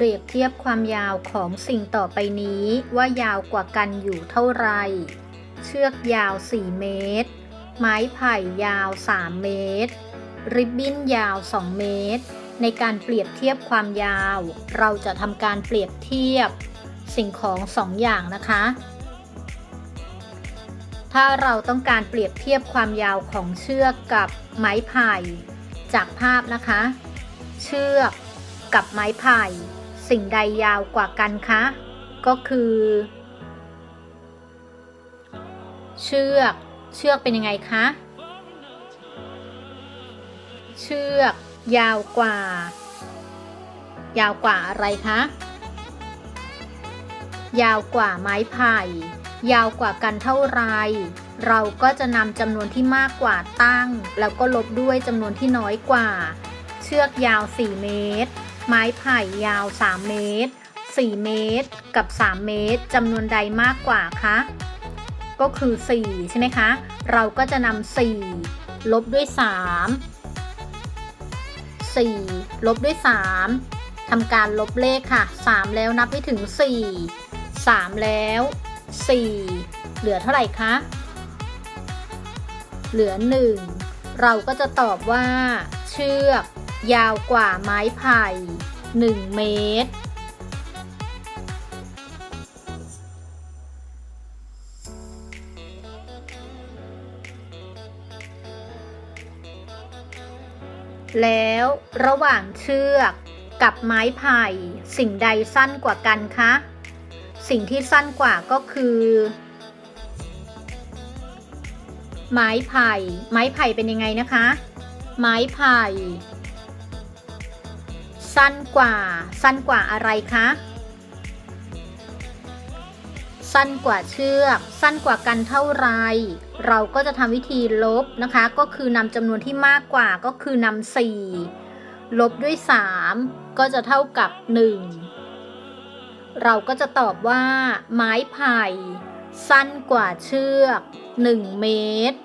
เปรียบเทียบความยาวของสิ่งต่อไปนี้ว่ายาวกว่ากันอยู่เท่าไร เชือกยาว 4 เมตร ไม้ไผ่ยาว 3 เมตร ริบบิ้นยาว 2 เมตร ในการเปรียบเทียบความยาว เราจะทำการเปรียบเทียบสิ่งของสองอย่างนะคะ ถ้าเราต้องการเปรียบเทียบความยาวของเชือกกับไม้ไผ่ จากภาพนะคะ เชือกกับไม้ไผ่ สิ่งใดยาวกว่ากันคะ ก็คือ เชือก เชือกเป็นยังไงคะ เชือกยาวกว่า ยาวกว่าอะไรคะ ยาวกว่าไม้ไผ่ ยาวกว่ากันเท่าไร เราก็จะนำจำนวนที่มากกว่าตั้ง แล้วก็ลบด้วยจำนวนที่น้อยกว่า เชือกยาว 4 เมตร ไม้ไผ่ยาว 3 เมตร 4 เมตร กับ 3 เมตรจำนวนใดมากกว่าคะ ก็คือ 4 ใช่ไหมคะ เราก็จะนำ4ลบด้วย 3 4 ลบด้วย 3ทำการลบเลขค่ะ 3 แล้วนับให้ถึง 4 3 แล้ว 4 เหลือเท่าไหร่คะ เหลือ 1 เราก็จะตอบว่าเชือก ยาวกว่าไม้ไผ่ 1 เมตร แล้วระหว่างเชือกกับไม้ไผ่สิ่งใดสั้นกว่ากันคะ สิ่งที่สั้นกว่าก็คือ ไม้ไผ่ ไม้ไผ่เป็นยังไงนะคะ ไม้ไผ่ สั้นกว่า สั้นกว่าอะไรคะ สั้นกว่าเชือก สั้นกว่ากันเท่าไร เราก็จะทำวิธีลบนะคะ ก็คือนำจำนวนที่มากกว่าก็คือนำสี่ลบด้วย 3 ก็จะเท่ากับ 1 เราก็จะตอบว่า ไม้ไผ่ สั้นกว่าเชือก 1 เมตร